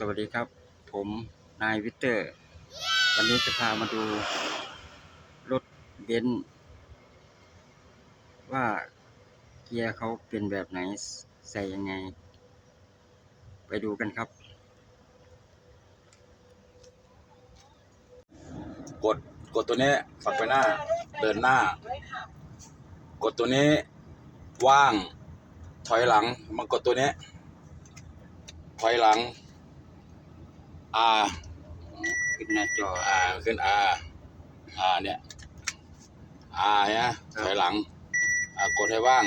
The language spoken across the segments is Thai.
สวัสดีครับ ผมนายวิเตอร์ วันนี้จะพามาดู รถเบนซ์ว่าเกียร์เขาเป็นแบบไหนใส่ยังไง ไปดูกันครับ กดกดตัวนี้ฝักไปหน้า เดินหน้า กดตัวนี้ว่าง ถอยหลังมากดตัวนี้ถอยหลัง R ขึ้นหน้าจอ R ขึ้น R R เนี่ย R เนี่ยถอยหลังอ่ากดให้ว่าง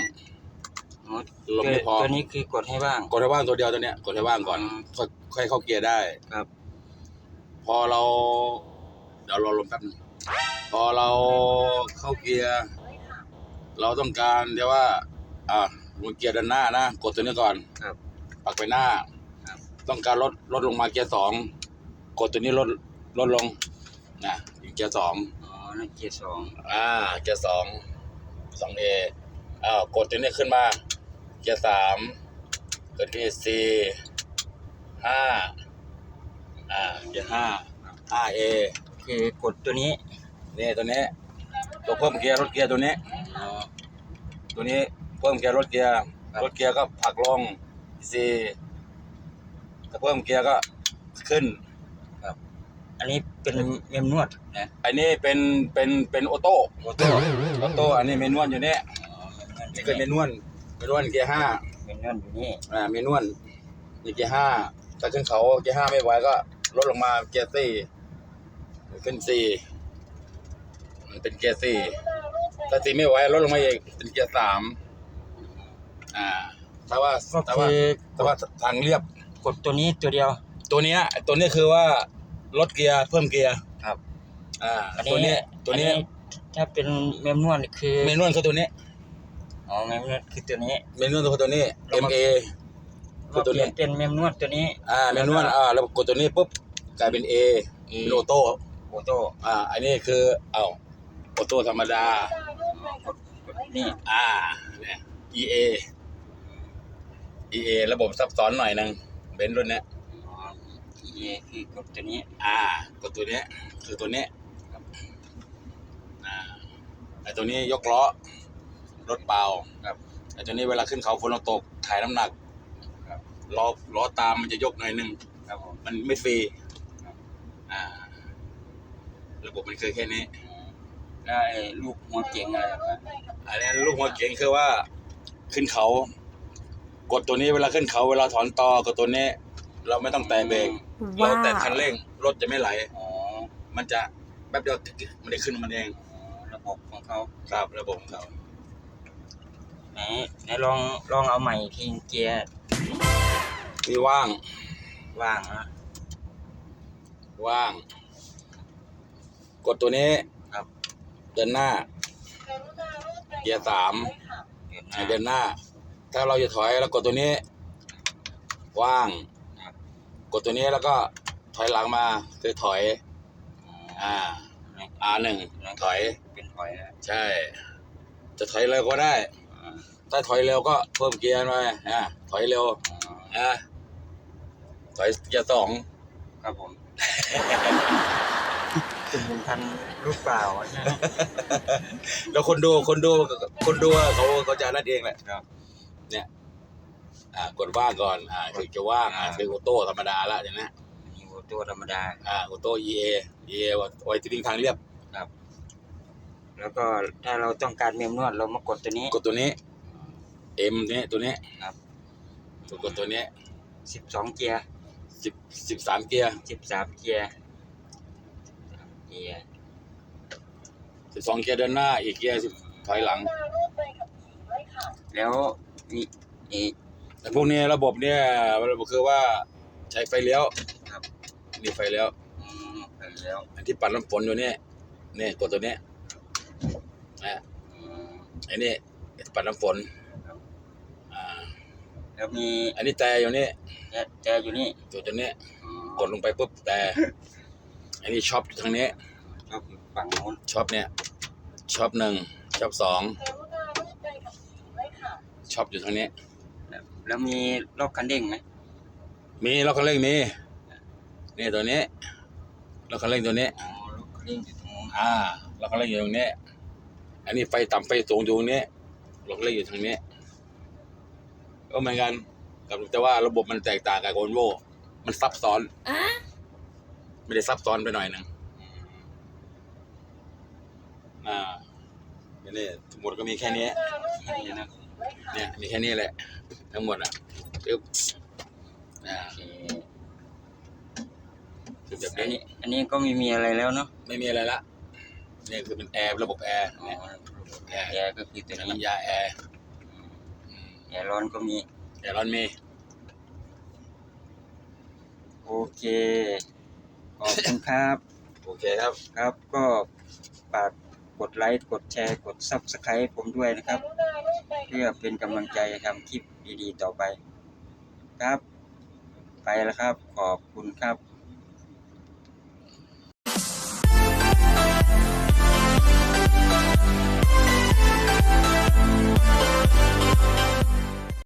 อ๋อลมไม่พอตัวนี้คือกดให้ว่าง กดให้ว่างตัวเดียวตัวเนี้ยกดให้ว่างก่อนอืมค่อยค่อยเข้าเกียร์ได้ครับ พอเรา เดี๋ยวรอลมแป๊บนึงพอเราเข้าเกียร์เราต้องการเดี๋ยวว่า อ่ามันเกียร์ด้านหน้านะ กดตัวนี้ก่อน ครับ ปักไปหน้าครับต้องการลดลดลงมาเกียร์สอง กดตัวนี้ลดลดลงนะอยู่เกียร์สองอ๋อนั่นเกียร์สองอ่าเกียร์สองสองเออ้าวกดตัวนี้ขึ้นมาเกียร์สามกดที่สี่ห้าอ่าเกียร์ห้าห้าเอคือกดตัวนี้นี่ตัวนี้ตัวเพิ่มเกียร์รถเกียร์ตัวนี้อ๋อตัวนี้เพิ่มเกียร์รถเกียร์ครับรถเกียร์ก็ผลักลงสี่ถ้าเพิ่มเกียร์ก็ขึ้น อันนี้เป็นเมมนวดนะอันนี้เป็นเป็นเป็นออโต้โมโต้ออโต้อันนี้เมนวลอยู่เนี่ยอ๋อนี่คือเมนวลเมนวลเกียร์ห้าเมนวดอยู่นี่อ่าเมนวลนี่เกียร์ห้าถ้าขึ้นเขาเกียร์ห้าไม่ไหวก็ลดลงมาเกียร์สี่ขึ้นสี่มันเป็นเกียร์สี่ถ้าสี่ไม่ไหวลดลงมาอีกเป็นเกียร์สามอ่าถ้าว่าก็ถ้าว่าคือแต่ว่าทางเรียบกดตัวนี้ตัวเดียว ตัวเนี้ยตัวนี้คือว่า ลดเกียร์เพิ่มเกียร์ครับ อ่าอันตัวนี้นี้ตัวนี้อัถ้าเป็นเมมนวดนี่คือเมนวลคือตัวนี้อ๋อเมมนวดคือตัวนี้เมนวลคือตัวนี้เรามา MA คืเราอตัวเปลี่นี้ยนเป็นเมมนวดตัวนี้อ่าเมนวลอ่าแล้วกดตัวนี้ปุ๊บกลายเป็น A เป็นออโต้โอโต้อ่า อันนี้คือเอ้าออโต้ธรรมดากดกดนี่อ่าเนี่ย EA EA ระบบซับซ้อนหน่อยนึงเบนซ์รุ่นเนี้ย อ๋อ EA คือกดตัวนี้ อ่ากดตัวเนี้ยคือตัวเนี้ยอ่าไอตัวนี้ยกล้อรถเปล่าครับไอตัวนี้เวลาขึ้นเขาฝนตกถ่ายน้ำหนักครับล้อล้อตามมันจะยกหน่อยนึงครับผม มันไม่ฟรีครับ อ่า ระบบมันคือแค่นี้แล้วไอ้ลูกหัวเก๋งอะไรอันนี้ลูกหัวเก่งคือว่าขึ้นเขา กดตัวนี้เวลาขึ้นเขาเวลาถอนตอกดตัวนี้ เราไม่ต้องแตะเบรกเราแตะคันเร่งรถจะไม่ไหล อ๋อมันจะแป๊บเดียวติ๊กๆมันได้ขึ้นมันเองอ๋อระบบของเขาครับระบบของเขาไหนไหนลองลองเอาใหม่ทีเกียร์มีว่างว่างนะว่าง กดตัวนี้ครับ เดินหน้า เกียร์สามเดินหให้น้าเดินหน้า ถ้าเราจะถอยเรากดตัวนี้ ว่างครับ กดตัวนี้แล้วก็ถอยหลังมาคือถอยอ๋ออ่านี่ R หนึ่งถอย เป็นถอยแล้วใช่ จะถอยเร็วก็ได้อ่าถ้าถอยเร็วก็เพิ่มเกียร์หน่อยอ่าถอยเร็วอ๋ออ่าถอยเกียร์สองครับผมถึงเป็นทันลูกเปล่าใช่ไหมแล้วคนดูคนดูคนดูเขาเขาจะนั่นเองแหละครับเนี่ยอ่า กดว่างก่อนอ่าคือจะว่างอ่าอ่าคือออโต้ธรรมดาละเดี๋ยวนะนี่โอโต้ธรรมดา อ่าออโต้ EA EA ไว้ที่ทิ้งทางเรียบ แล้วก็ถ้าเราต้องการเมมนวดเรามากดตัวนี้ กดตัวนี้ M นี้ตัวนี้ครับ กดตัวนี้สิบสองเกียร์สิบสิบสามเกียร์สิบสามเกียร์เกียร์สิบสองเกียร์เดินหน้าอีกเกียร์สิบถอยหลัง แล้วนี่นี่ แต่พวกนี้ระบบเนี่ยระบบคือว่าใช้ไฟเลี้ยวครับ นี่ไฟเลี้ยว อืมไปแล้วอันที่ปัดน้ำฝนอยู่เนี่ยนี่กดตัวเนี้ยนะอืมไอ้นี่ปัดน้ำฝนครับอ่าแล้วมีอันนี้แต่อยู่นี่แจแจอยู่นี่ตัวตัวเนี้ยอืมกดลงไปปุ๊บแต่อันนี้ช็อปอยู่ทางนี้ชอบอยู่ฝั่งโน้นช็อปเนี่ยช็อปหนึ่งช็อปสองช็อปอยู่ทางนี้ แล้วแล้วมีรอบคันเร่งไหมมีล็อกคันเร่งมีอนี่ตัวนี้แล้วคันเร่งตัวนี้ อ๋อลูกเร่งอยู่ตรงนู้นอ่าแล้วคันเร่งอยู่ตรงนี้ อันนี้ไฟต่ำไฟสูงอยู่ตรงนี้เราก็เร่งอยู่ทางนี้ ก็เหมือนกันกับแต่ว่าระบบมันแตกต่างกับโอนโวมันซับซ้อนไม่ได้ซับซ้อนไปหน่อยหนึ่งอ่านี่ทั้งหมดก็มีแค่นี้นี่นะ เนี่ยมีแค่นี้แหละ ทั้งหมดอะปึ๊บอ่าโอเคคือแบบอันนี้ นี้อันนี้ก็ไม่มีอะไรแล้วเนาะไม่มีอะไรละนี่คือเป็นแอร์ระบบแอร์อ๋อเนี่ยแอร์แอร์ก็คือตัวนี้น้ำยาแอร์แอร์ร้อนก็มี แอร์ร้อนมีโอเค ขอบคุณครับ โอเคครับ ครับก็ฝาก กดไลค์ กดแชร์ กดซับสไคร b ์ผมด้วยนะครับ เพื่อเป็นกำลังใจทำคลิปดีๆต่อไป ครับ ไปแล้วครับ ขอบคุณครับ